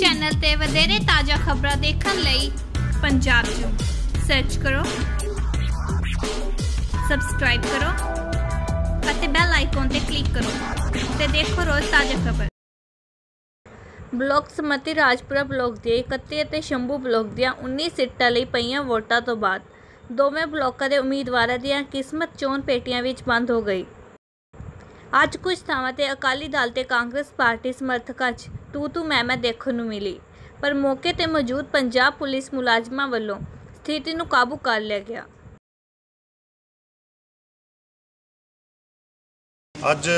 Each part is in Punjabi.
ਚੈਨਲ ਤੇ ਵਧੇਰੇ ਤਾਜ਼ਾ ਖਬਰਾਂ ਦੇਖਣ ਲਈ ਪੰਜਾਬ ਜੂ ਸਰਚ ਕਰੋ ਸਬਸਕ੍ਰਾਈਬ ਕਰੋ ਅਤੇ ਬੈਲ ਆਈਕਨ ਤੇ ਕਲਿੱਕ ਕਰੋ ਤੇ ਦੇਖੋ ਰੋਜ਼ ਤਾਜ਼ਾ ਖਬਰ। ਬਲਾਕ ਸਮਤੀ ਰਾਜਪੁਰਾ ਬਲਾਕ ਦੇ 31 ਅਤੇ ਸ਼ੰਭੂ ਬਲਾਕ ਦੀਆਂ 19 ਸੀਟਾਂ ਲਈ ਪਈਆਂ ਵੋਟਾਂ ਤੋਂ ਬਾਅਦ ਦੋਵੇਂ ਬਲਾਕਾਂ ਦੇ ਉਮੀਦਵਾਰਾਂ ਦੀਆਂ ਕਿਸਮਤ ਚੋਣ ਪੇਟੀਆਂ ਵਿੱਚ ਬੰਦ ਹੋ ਗਈ। ਅੱਜ ਕੁਝ ਥਾਵਾਂ ਤੇ ਅਕਾਲੀ ਦਲ ਤੇ ਕਾਂਗਰਸ ਪਾਰਟੀ ਸਮਰਥਕਾਂ 'ਚ ਤੂ ਤੂੰ ਮੈਂ ਮੈਂ ਦੇਖਣ ਨੂੰ ਮਿਲੀ। ਪਰ ਮੌਕੇ ਤੇ ਮੌਜੂਦ ਪੰਜਾਬ ਪੁਲਿਸ ਮੁਲਾਜ਼ਮਾਂ ਵੱਲੋਂ ਸਥਿਤੀ ਨੂੰ ਕਾਬੂ ਕਰ ਲਿਆ ਗਿਆ। ਅੱਜ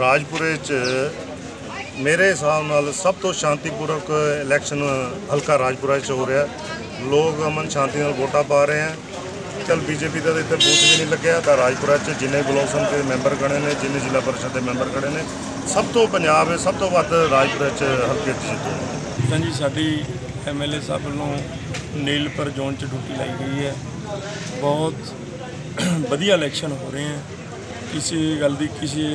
ਰਾਜਪੁਰੇ ਚ ਮੇਰੇ ਹਿਸਾਬ ਨਾਲ ਸਭ ਤੋਂ ਸ਼ਾਂਤੀਪੂਰਵਕ ਇਲੈਕਸ਼ਨ ਹਲਕਾ ਰਾਜਪੁਰਾ ਚ ਹੋ ਰਿਹਾ। ਲੋਕ ਅਮਨ ਸ਼ਾਂਤੀ ਨਾਲ ਵੋਟਾਂ ਪਾ ਰਹੇ ਹੈ ਚਲ ਬੀਜੇਪੀ ਦਾ ਤਾਂ ਇੱਥੇ ਬੂਥ ਵੀ ਨਹੀਂ ਲੱਗਿਆ ਤਾਂ ਰਾਜਪੁਰਾ ਚ ਜਿੰਨੇ ਬਲਾਕ ਸਮਿਤੀ ਦੇ ਮੈਂਬਰ ਖੜੇ ਨੇ ਜਿੰਨੇ ਜ਼ਿਲ੍ਹਾ ਪਰਿਸ਼ਦ ਦੇ ਮੈਂਬਰ ਖੜੇ ਨੇ ਸਭ ਤੋਂ ਪੰਜਾਬ ਵਿੱਚ ਸਭ ਤੋਂ ਵੱਧ ਰਾਜਪੁਰਾ ਚ ਹਲਕੇ ਚ ਜਿੱਤੇ ਹਾਂਜੀ ਸਾਡੀ ਐਮਐਲਏ ਸਾਹਿਬ ਵੱਲੋਂ ਨੀਲਪੁਰ ਜ਼ੋਨ 'ਚ ਡਿਊਟੀ ਲਾਈ ਗਈ ਹੈ। ਬਹੁਤ ਵਧੀਆ ਇਲੈਕਸ਼ਨ ਹੋ ਰਹੇ ਹੈ। ਕਿਸੇ ਗੱਲ ਦੀ ਕਿਸੇ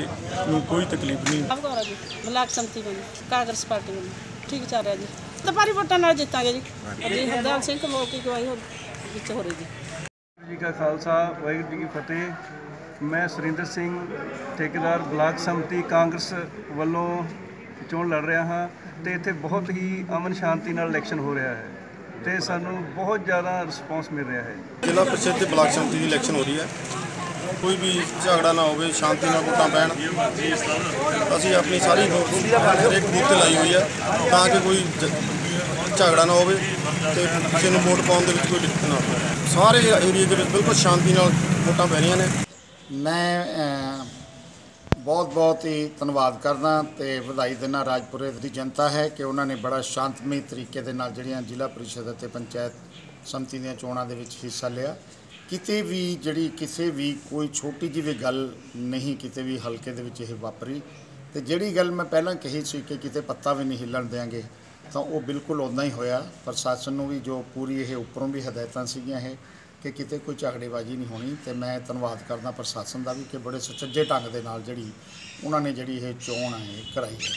ਨੂੰ ਕੋਈ ਤਕਲੀਫ ਨਹੀਂ। ਜੀ? ਬਲਾਕ ਸੰਮਤੀ ਵੱਲੋਂ ਕਾਂਗਰਸ ਪਾਰਟੀ ਵੱਲੋਂ ਠੀਕ ਚੱਲ ਰਿਹਾ ਜੀ। ਤਾਂ ਵੋਟਾਂ ਨਾਲ ਜਿੱਤਾਂਗੇ ਜੀ। ਅਜੀ ਹਰਦਾਲ ਸਿੰਘ ਕਮੋ ਕੀ ਗਵਾਹੀ ਹੋ ਵਿੱਚ ਹੋ ਰਹੀ ਜੀ। ਜੀ ਕਾ ਖਾਲਸਾ, ਵਾਹਿਗੁਰੂ ਜੀ ਕੀ ਫਤਿਹ। ਮੈਂ ਸੁਰਿੰਦਰ ਸਿੰਘ, ਠੇਕੇਦਾਰ ਬਲਾਕ ਸੰਮਤੀ ਕਾਂਗਰਸ ਵੱਲੋਂ ਚੋਣ ਲੜ ਰਿਹਾ ਹਾਂ ਤੇ ਇੱਥੇ ਬਹੁਤ ਹੀ ਅਮਨ ਸ਼ਾਂਤੀ ਨਾਲ ਇਲੈਕਸ਼ਨ ਹੋ ਰਿਹਾ ਹੈ ਤੇ ਸਾਨੂੰ ਬਹੁਤ ਜ਼ਿਆਦਾ ਰਿਸਪੌਂਸ ਮਿਲ ਰਿਹਾ ਹੈ। ਜ਼ਿਲ੍ਹਾ ਪ੍ਰੀਸ਼ਦ ਤੇ ਬਲਾਕ ਸੰਮਤੀ ਦੀ ਇਲੈਕਸ਼ਨ ਹੋ ਰਹੀ ਹੈ। ਕੋਈ ਵੀ ਝਗੜਾ ਨਾ ਹੋਵੇ, ਸ਼ਾਂਤੀ ਨਾਲ ਵੋਟਾਂ ਪੈਣ। ਅਸੀਂ ਆਪਣੀ ਸਾਰੀ ਫੋਰਸ ਹਰੇਕ ਬੂਥ ਤੇ ਲਾਈ ਹੋਈ ਹੈ ਤਾਂ ਕਿ ਕੋਈ ਝਗੜਾ ਨਾ ਹੋਵੇ। ਤੇ ਕਿਸੇ ਨੂੰ ਵੋਟ ਪਾਉਣ ਦੇ ਵਿੱਚ ਕੋਈ ਦਿੱਕਤ ਨਾ ਹੋਵੇ। ਸਾਰੇ ਏਰੀਏ ਦੇ ਵਿੱਚ ਬਿਲਕੁਲ ਸ਼ਾਂਤੀ ਨਾਲ ਵੋਟਾਂ ਪੈ ਰਹੀਆਂ ਨੇ। ਮੈਂ ਬਹੁਤ ਬਹੁਤ ਹੀ ਧੰਨਵਾਦ ਕਰਦਾ ਤੇ ਵਧਾਈ ਦਿੰਦਾ ਰਾਜਪੁਰੇ ਦੀ ਜਨਤਾ ਹੈ ਕਿ ਉਹਨਾਂ ਨੇ ਬੜਾ ਸ਼ਾਂਤਮਈ ਤਰੀਕੇ ਦੇ ਨਾਲ ਜਿਹੜੀਆਂ ਜ਼ਿਲ੍ਹਾ ਪਰਿਸ਼ਦ ਅਤੇ ਪੰਚਾਇਤ ਸਮਿਤੀ ਦੀਆਂ ਚੋਣਾਂ ਦੇ ਵਿੱਚ ਹਿੱਸਾ ਲਿਆ। ਕਿਤੇ ਵੀ ਜਿਹੜੀ, ਕਿਸੇ ਵੀ ਕੋਈ ਛੋਟੀ ਜਿਹੀ ਵੀ ਗੱਲ ਨਹੀਂ ਕਿਤੇ ਵੀ ਹਲਕੇ ਦੇ ਵਿੱਚ ਇਹ ਵਾਪਰੀ। ਤੇ ਜਿਹੜੀ ਗੱਲ ਮੈਂ ਪਹਿਲਾਂ ਕਹੀ ਸੀ ਕਿ ਕਿਤੇ ਪੱਤਾ ਵੀ ਨਹੀਂ ਹਿੱਲਣ ਦੇਾਂਗੇ ਤਾਂ ਉਹ ਬਿਲਕੁਲ ਉਦਾਂ ਹੀ ਹੋਇਆ। ਪ੍ਰਸ਼ਾਸਨ ਨੂੰ ਵੀ ਜੋ ਪੂਰੀ ਇਹ ਉੱਪਰੋਂ ਵੀ ਹਦਾਇਤਾਂ ਸੀਗੀਆਂ ਇਹ ਕਿ ਕਿਤੇ ਕੋਈ ਝਗੜੇਬਾਜ਼ੀ ਨਹੀਂ ਹੋਣੀ ਤੇ ਮੈਂ ਧੰਨਵਾਦ ਕਰਦਾ ਪ੍ਰਸ਼ਾਸਨ ਦਾ ਵੀ ਕਿ ਬੜੇ ਸੁਚੱਜੇ ਢੰਗ ਦੇ ਨਾਲ ਜਿਹੜੀ ਉਹਨਾਂ ਨੇ ਜਿਹੜੀ ਇਹ ਚੋਣ ਹੈ, ਇਹ ਕਰਾਈ ਹੈ।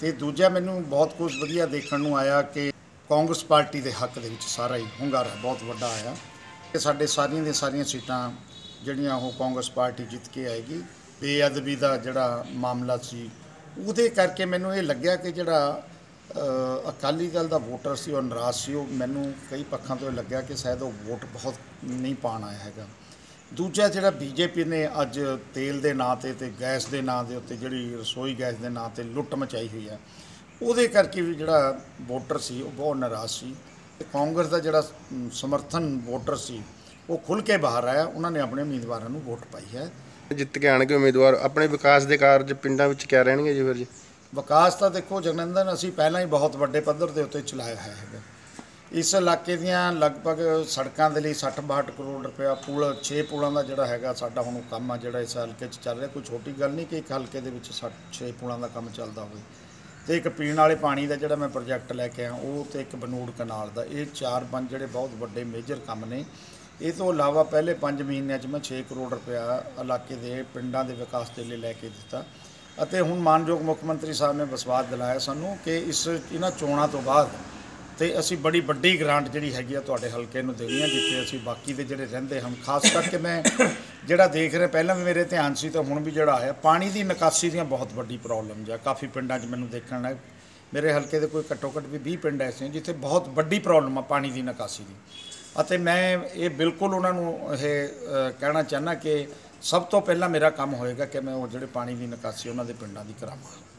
ਤੇ ਦੂਜਾ ਮੈਨੂੰ ਬਹੁਤ ਕੁਝ ਵਧੀਆ ਦੇਖਣ ਨੂੰ ਆਇਆ ਕਿ ਕਾਂਗਰਸ ਪਾਰਟੀ ਦੇ ਹੱਕ ਦੇ ਵਿੱਚ ਸਾਰਾ ਹੀ ਹੁੰਗਾਰਾ ਬਹੁਤ ਵੱਡਾ ਆਇਆ। ਕਿ ਸਾਡੇ ਸਾਰੀਆਂ ਦੀਆਂ ਸਾਰੀਆਂ ਸੀਟਾਂ ਜਿਹੜੀਆਂ ਉਹ ਕਾਂਗਰਸ ਪਾਰਟੀ ਜਿੱਤ ਕੇ ਆਏਗੀ, ਬੇਅਦਬੀ ਦਾ ਜਿਹੜਾ ਮਾਮਲਾ ਸੀ, ਉਹਦੇ ਕਰਕੇ ਮੈਨੂੰ ਇਹ ਲੱਗਿਆ ਕਿ ਜਿਹੜਾ ਅਕਾਲੀ ਦਲ ਦਾ ਵੋਟਰ ਸੀ, ਉਹ ਨਾਰਾਜ਼ ਸੀ। ਉਹ ਮੈਨੂੰ ਕਈ ਪੱਖਾਂ ਤੋਂ ਇਹ ਲੱਗਿਆ ਕਿ ਸ਼ਾਇਦ ਉਹ ਵੋਟ ਬਹੁਤ ਨਹੀਂ ਪਾਣ ਆਇਆ ਹੈਗਾ। ਦੂਜਾ ਜਿਹੜਾ ਬੀਜੇਪੀ ਨੇ ਅੱਜ ਤੇਲ ਦੇ ਨਾਂ ਤੇ ਤੇ ਗੈਸ ਦੇ ਨਾਂ ਦੇ ਉੱਤੇ ਜਿਹੜੀ ਰਸੋਈ ਗੈਸ ਦੇ ਨਾਂ ਤੇ ਲੁੱਟ ਮਚਾਈ ਹੋਈ ਹੈ, ਉਹਦੇ ਕਰਕੇ ਵੀ ਜਿਹੜਾ ਵੋਟਰ ਸੀ, ਉਹ ਬਹੁਤ ਨਾਰਾਜ਼ ਸੀ। ਤੇ ਕਾਂਗਰਸ ਦਾ ਜਿਹੜਾ ਸਮਰਥਨ ਵੋਟਰ ਸੀ, ਉਹ ਖੁੱਲ ਕੇ ਬਾਹਰ ਆਇਆ। ਉਹਨਾਂ ਨੇ ਆਪਣੇ ਉਮੀਦਵਾਰਾਂ ਨੂੰ ਵੋਟ ਪਾਈ ਹੈ। ਜਿੱਤ ਕੇ ਆਣਗੇ ਉਮੀਦਵਾਰ। ਆਪਣੇ ਵਿਕਾਸ ਦੇ ਕਾਰਜ ਪਿੰਡਾਂ ਵਿੱਚ ਕਿਆ ਰਹਿਣਗੇ ਜੀ ਫਿਰ ਜੀ? ਵਿਕਾਸ ਤਾਂ ਦੇਖੋ ਜਗਨੰਦਨ, ਅਸੀਂ ਪਹਿਲਾਂ ਹੀ ਬਹੁਤ ਵੱਡੇ ਪੱਧਰ ਦੇ ਉੱਤੇ ਚਲਾਇਆ ਹੋਇਆ ਹੈਗਾ। ਇਸ ਇਲਾਕੇ ਦੀਆਂ ਲਗਭਗ ਸੜਕਾਂ ਦੇ ਲਈ 60-62 ਕਰੋੜ ਰੁਪਇਆ ਪੁਲ 6 ਪੁਲਾਂ ਦਾ ਜਿਹੜਾ ਹੈਗਾ ਸਾਡਾ ਹੁਣ ਕੰਮ ਆ, ਜਿਹੜਾ ਇਸ ਹਲਕੇ 'ਚ ਚੱਲ ਰਿਹਾ। ਕੋਈ ਛੋਟੀ ਗੱਲ ਨਹੀਂ ਕਿ ਇੱਕ ਹਲਕੇ ਦੇ ਵਿੱਚ 6 ਪੁਲਾਂ ਦਾ ਕੰਮ ਚੱਲਦਾ ਹੋਵੇ। ਤੇ ਇੱਕ ਪੀਣ ਵਾਲੇ ਪਾਣੀ ਦਾ ਜਿਹੜਾ ਮੈਂ ਪ੍ਰੋਜੈਕਟ ਲੈ ਕੇ ਆਇਆ, ਉਹ ਤੇ ਇੱਕ ਬਨੂੜ ਕਨਾਲ ਦਾ। ਇਹ ਚਾਰ ਪੰਜ ਜਿਹੜੇ ਬਹੁਤ ਵੱਡੇ ਮੇਜਰ ਕੰਮ ਨੇ। ਇਹ ਤੋਂ ਇਲਾਵਾ ਪਹਿਲੇ 5 ਮਹੀਨਿਆਂ 'ਚ ਮੈਂ 6 ਕਰੋੜ ਰੁਪਇਆ ਇਲਾਕੇ ਦੇ ਪਿੰਡਾਂ ਦੇ ਵਿਕਾਸ ਦੇ ਲਈ ਲੈ ਕੇ ਦਿੱਤਾ। ਅਤੇ ਹੁਣ ਮਾਨਯੋਗ ਮੁੱਖ ਮੰਤਰੀ ਸਾਹਿਬ ਨੇ ਵਿਸ਼ਵਾਸ ਦਿਲਾਇਆ ਸਾਨੂੰ ਕਿ ਇਸ, ਇਹਨਾਂ ਚੋਣਾਂ ਤੋਂ ਬਾਅਦ ਤੇ ਅਸੀਂ ਬੜੀ ਵੱਡੀ ਗ੍ਰਾਂਟ ਜਿਹੜੀ ਹੈਗੀ ਆ ਤੁਹਾਡੇ ਹਲਕੇ ਨੂੰ ਦੇਣੀ ਆ, ਜਿੱਥੇ ਅਸੀਂ ਬਾਕੀ ਦੇ ਜਿਹੜੇ ਰਹਿੰਦੇ ਹਨ, ਖਾਸ ਕਰਕੇ ਮੈਂ ਜਿਹੜਾ ਦੇਖ ਰਿਹਾ, ਪਹਿਲਾਂ ਵੀ ਮੇਰੇ ਧਿਆਨ ਸੀ ਤੇ ਹੁਣ ਵੀ ਜਿਹੜਾ ਆਇਆ, ਪਾਣੀ ਦੀ ਨਿਕਾਸੀ ਦੀਆਂ ਬਹੁਤ ਵੱਡੀ ਪ੍ਰੋਬਲਮ ਜਾਂ ਕਾਫੀ ਪਿੰਡਾਂ 'ਚ ਮੈਨੂੰ ਦੇਖਣ ਲੱਗ ਮੇਰੇ ਹਲਕੇ ਦੇ ਕੋਈ ਘੱਟੋ ਘੱਟ ਵੀ 20 ਪਿੰਡ ਐਸੇ ਜਿੱਥੇ ਬਹੁਤ ਵੱਡੀ ਪ੍ਰੋਬਲਮ ਆ ਪਾਣੀ ਦੀ ਨਿਕਾਸੀ ਦੀ। ਅਤੇ ਮੈਂ ਇਹ ਬਿਲਕੁਲ ਉਹਨਾਂ ਨੂੰ ਇਹ ਕਹਿਣਾ ਚਾਹੁੰਦਾ ਕਿ ਸਭ ਤੋਂ ਪਹਿਲਾਂ ਮੇਰਾ ਕੰਮ ਹੋਏਗਾ ਕਿ ਮੈਂ ਉਹ ਜਿਹੜੇ ਪਾਣੀ ਦੀ ਨਿਕਾਸੀ ਉਹਨਾਂ ਦੇ ਪਿੰਡਾਂ ਦੀ ਕਰਾਵਾਂ।